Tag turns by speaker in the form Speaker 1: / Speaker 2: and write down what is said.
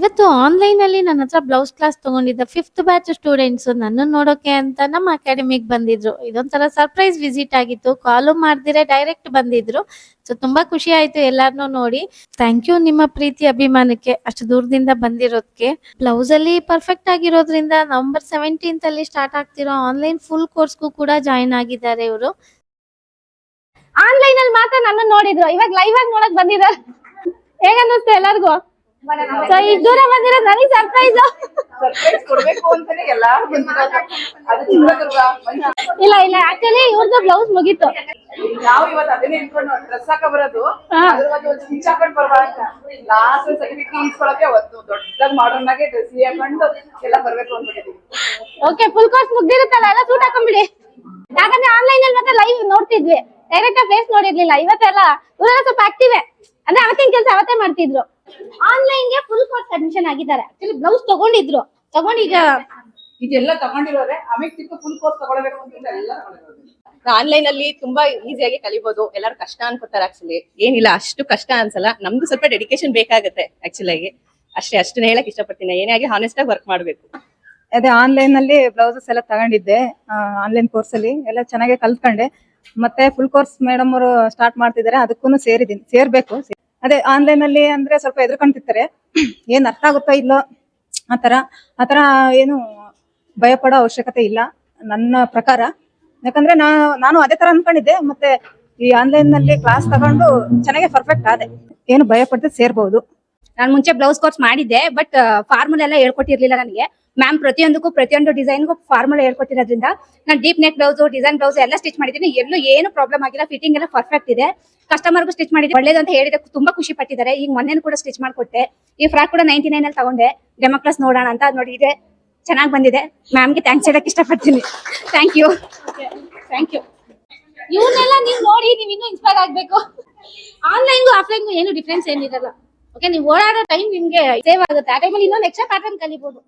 Speaker 1: ಇವತ್ತು ಆನ್ಲೈನ್ ಅಲ್ಲಿ ನನ್ನ ಹತ್ರ ಬ್ಲೌಸ್ ಕ್ಲಾಸ್ ತಗೊಂಡಿದ್ದ ಫಿಫ್ತ್ ಬ್ಯಾಚ್ ಸ್ಟೂಡೆಂಟ್ಸ್ ನನ್ನ ನೋಡೋಕೆ ಅಂತ ನಮ್ಮ ಅಕಾಡೆಮಿಗೆ ಬಂದಿದ್ರು. ಇದೊಂಥರ ಸರ್ಪ್ರೈಸ್ ವಿಸಿಟ್ ಆಗಿತ್ತು. ಕಾಲು ಮಾಡ್ದಿರೆ ಡೈರೆಕ್ಟ್ ಬಂದಿದ್ರು. ಸೊ ತುಂಬಾ ಖುಷಿ ಆಯ್ತು ಎಲ್ಲಾರ್ನು ನೋಡಿ. ಥ್ಯಾಂಕ್ ಯು ನಿಮ್ಮ ಪ್ರೀತಿ ಅಭಿಮಾನಕ್ಕೆ, ಅಷ್ಟು ದೂರದಿಂದ ಬಂದಿರೋದಕ್ಕೆ ಬ್ಲೌಸ್ ಅಲ್ಲಿ ಪರ್ಫೆಕ್ಟ್ ಆಗಿರೋದ್ರಿಂದ ನವೆಂಬರ್ ಸೆವೆಂಟೀನ್ತ್ ಅಲ್ಲಿ ಸ್ಟಾರ್ಟ್ ಆಗ್ತಿರೋ ಆನ್ಲೈನ್ ಫುಲ್ ಕೋರ್ಸ್ಗೂ ಕೂಡ ಜಾಯಿನ್ ಆಗಿದ್ದಾರೆ ಇವರು.
Speaker 2: ಆನ್ಲೈನ್ ಅಲ್ಲಿ ಮಾತ್ರ ನನ್ನ ನೋಡಿದ್ರು. ಇವಾಗ ಲೈವ್ ಆಗಿ ನೋಡಕ್ ಬಂದಿದ್ದಾರೆ. ಹೇಗನ್ನಿಸ್ತು ಎಲ್ಲರಿಗೂ? ಸೊ ಇಷ್ಟ ದೂರ ನನಗೆ ಸರ್ಪ್ರೈಸ್ ಇಲ್ಲ ಇಲ್ಲ ಆಕ್ಚುಲಿ ಇವ್ರದ್ದು ಬ್ಲೌಸ್ ಮುಗೀತು.
Speaker 3: ನಾವು ಇವತ್ತು ಅದನ್ನೇ ಇಟ್ಕೊಂಡು ಡ್ರೆಸ್ ಹಾಕ ಬರೋದು.
Speaker 2: ಹಾ.
Speaker 3: ಅದ್ರ ಬಗ್ಗೆ ಒಂದು ಸ್ಟಿಚ್ ಹಾಕೊಂಡ್ ಬರ್ಬಾರ ಅಂತ. ಲಾಸ್ಟ್ ಸರ್ಟಿಫಿಕೇಟ್ ಇಸ್ಕೊಳಕ್ಕೆ ಒಂದು ದೊಡ್ಡದಾಗಿ ಮಾಡರ್ನ್ ಆಗಿ ಡ್ರೆಸ್ ಹಾಕೊಂಡು ಎಲ್ಲ ಬರ್ಬೇಕು ಅಂದ್ಬಿಟ್ಟಿದೀವಿ.
Speaker 2: ಓಕೆ ಫುಲ್ ಕೋರ್ಸ್ ಮುಗ್ದಿರುತ್ತಲ್ಲ ಎಲ್ಲ ಸೂಟ್ ಹಾಕೊಂಡ್ಬಿಡಿ ಯಾಕಂದ್ರೆ ಆನ್ಲೈನ್ ಅಲ್ಲಿ ಮತ್ತೆ ಲೈವ್ ನೋಡ್ತಿದ್ವಿ. ಡೈರೆಕ್ಟ್ ಫೇಸ್ ನೋಡಿರ್ಲಿಲ್ಲ. ಇವತ್ತೆಲ್ಲ ಇವರೆಲ್ಲ ಸ್ವಲ್ಪ ಆಕ್ಟಿವ್ ಅಂದ್ರೆ ಅವತ್ತಿನ ಕೆಲಸ ಅವತ್ತೇ ಮಾಡ್ತಿದ್ರು. ಆನ್ಲೈನ್ಗೆ ಫುಲ್ ಕೋರ್ಸ್ ಅಡ್ಮಿಷನ್ ಆಗಿದ್ದಾರೆ. ಆಕ್ಚುಲಿ ಬ್ಲೌಸ್ ತಗೊಂಡಿದ್ರು. ತಗೊಂಡಿದ್ದ ಈಗ
Speaker 3: ಇದೆಲ್ಲ ತಗೊಂಡಿರೋರೆ ಆಮೇಲೆ ತಿಕ್ಕ ಫುಲ್ ಕೋರ್ಸ್ ತಗೊಳ್ಬೇಕು ಅಂತ ಎಲ್ಲ
Speaker 4: ಆನ್ಲೈನ್ ಅಲ್ಲಿ ತುಂಬಾ ಈಸಿಯಾಗಿ ಕಲಿಬಹುದು ಎಲ್ಲರೂ ಕಷ್ಟ ಅನ್ಕೋತಾರೆ ಆಕ್ಚುಲಿ ಏನಿಲ್ಲ ಅಷ್ಟು ಕಷ್ಟ ಅನ್ಸಲ್ಲ. ನಮ್ದು ಸ್ವಲ್ಪ ಡೆಡಿಕೇಶನ್ ಬೇಕಾಗುತ್ತೆ ಆಕ್ಚುಲಿ ಆಗಿ. ಅಷ್ಟೇ ಅಷ್ಟನ್ನ ಹೇಳಕ್ ಇಷ್ಟಪಡ್ತೀನಿ. ಏನೇ ಆಗಿ ಹಾನೆಸ್ಟ್ ಆಗಿ ವರ್ಕ್ ಮಾಡ್ಬೇಕು.
Speaker 5: ಅದೇ ಆನ್ಲೈನ್ ಅಲ್ಲಿ ಬ್ಲೌಸಸ್ ಎಲ್ಲ ತಗೊಂಡಿದ್ದೆ. ಆನ್ಲೈನ್ ಕೋರ್ಸ್ ಅಲ್ಲಿ. ಎಲ್ಲ ಚೆನ್ನಾಗಿ ಕಲ್ತ್ಕೊಂಡೆ. ಮತ್ತೆ ಫುಲ್ ಕೋರ್ಸ್ ಮೇಡಮ್ ಅವರು ಸ್ಟಾರ್ಟ್ ಮಾಡ್ತಿದ್ದಾರೆ. ಅದಕ್ಕೂ ಸೇರಿದ್ದೀನಿ. ಸೇರ್ಬೇಕು. ಅದೇ ಆನ್ಲೈನ್ ಅಲ್ಲಿ ಅಂದ್ರೆ ಸ್ವಲ್ಪ ಎದ್ಕೊಂತಿರ್ತಾರೆ ಏನ್ ಅರ್ಥ ಆಗುತ್ತೋ ಇಲ್ಲೋ ಆತರ ಆತರ ಏನು ಭಯ ಪಡೋ ಅವಶ್ಯಕತೆ ಇಲ್ಲ ನನ್ನ ಪ್ರಕಾರ. ಯಾಕಂದ್ರೆ ನಾ, ನಾನು ಅದೇ ತರ ಅನ್ಕೊಂಡಿದ್ದೆ, ಮತ್ತೆ ಈ ಆನ್ಲೈನ್ನಲ್ಲಿ ಕ್ಲಾಸ್ ತಗೊಂಡು ಚೆನ್ನಾಗಿ ಪರ್ಫೆಕ್ಟ್ ಆದೆ. ಏನು ಭಯ ಪಡ್ದೆ ಸೇರ್ಬಹುದು
Speaker 6: ನಾನು ಮುಂಚೆ ಬ್ಲೌಸ್ ಕೋರ್ಸ್ ಮಾಡಿದ್ದೆ ಬಟ್ ಫಾರ್ಮುಲಾ ಎಲ್ಲ ಹೇಳ್ಕೊಟ್ಟಿರ್ಲಿಲ್ಲ ನನಗೆ. ಮ್ಯಾಮ್ ಪ್ರತಿಯೊಂದಕ್ಕೂ, ಪ್ರತಿಯೊಂದು ಡಿಸೈನ್ಗೂ ಫಾರ್ಮುಲಾ ಹೇಳ್ಕೊಟ್ಟಿರೋದ್ರಿಂದ ನಾನು deep neck blouse design blouse ಎಲ್ಲ ಸ್ಟಿಚ್ ಮಾಡಿದ್ದೀನಿ. ಎಲ್ಲೂ ಏನು ಪ್ರಾಬ್ಲಮ್ ಆಗಿಲ್ಲ ಫಿಟ್ಟಿಂಗ್ ಎಲ್ಲ ಪರ್ಫೆಕ್ಟ್ ಇದೆ. ಕಸ್ಟಮರ್ಗೂ ಸ್ಟಿಚ್ ಮಾಡಿದ್ದೆ ಒಳ್ಳೇದು ಅಂತ ಹೇಳಿದೆ ತುಂಬಾ ಖುಷಿ ಪಟ್ಟಿದ್ದಾರೆ. ಈಗ ಮೊನ್ನೆ ಕೂಡ ಸ್ಟಿಚ್ ಮಾಡಿಕೊಟ್ಟೆ. ಈ ಫ್ರಾಕ್ ಕೂಡ ನೈಂಟಿ ನೈನ್ ಅಲ್ಲಿ ತಗೊಂಡೆ. ಡೆಮೋಕ್ರಸ್ ನೋಡೋಣ ಅಂತ ಅದ್ ನೋಡಿ, ಇದೆ. ಚೆನ್ನಾಗಿ ಬಂದಿದೆ. ಮ್ಯಾಮ್ಗೆ ಥ್ಯಾಂಕ್ಸ್ ಹೇಳಕ್ಕೆ ಇಷ್ಟಪಡ್ತೀನಿ. ಥ್ಯಾಂಕ್ ಯು ಥ್ಯಾಂಕ್ ಯು
Speaker 2: ಇವನ್ನೆಲ್ಲ ನೀವು ನೋಡಿ, ನೀವು ಇನ್ನೂ ಇನ್ಸ್ಪೈರ್ ಆಗಬೇಕು. ಆನ್ಲೈನ್ಗೂ ಆಫ್ಲೈನ್ಗೂ ಏನು ಡಿಫ್ರೆನ್ಸ್ ಏನಿರಲ್ಲ. ನೀವು ಓಡಾಡೋ ಟೈಮ್ ನಿಮ್ಗೆ ಸೇವ್ ಆಗುತ್ತೆ ಆ ಟೈಮಲ್ಲಿ ಇನ್ನೊಂದು ಎಕ್ಸ್ಟ್ರಾ ಪ್ಯಾಟರ್ನ್ ಕಲಿಬಹುದು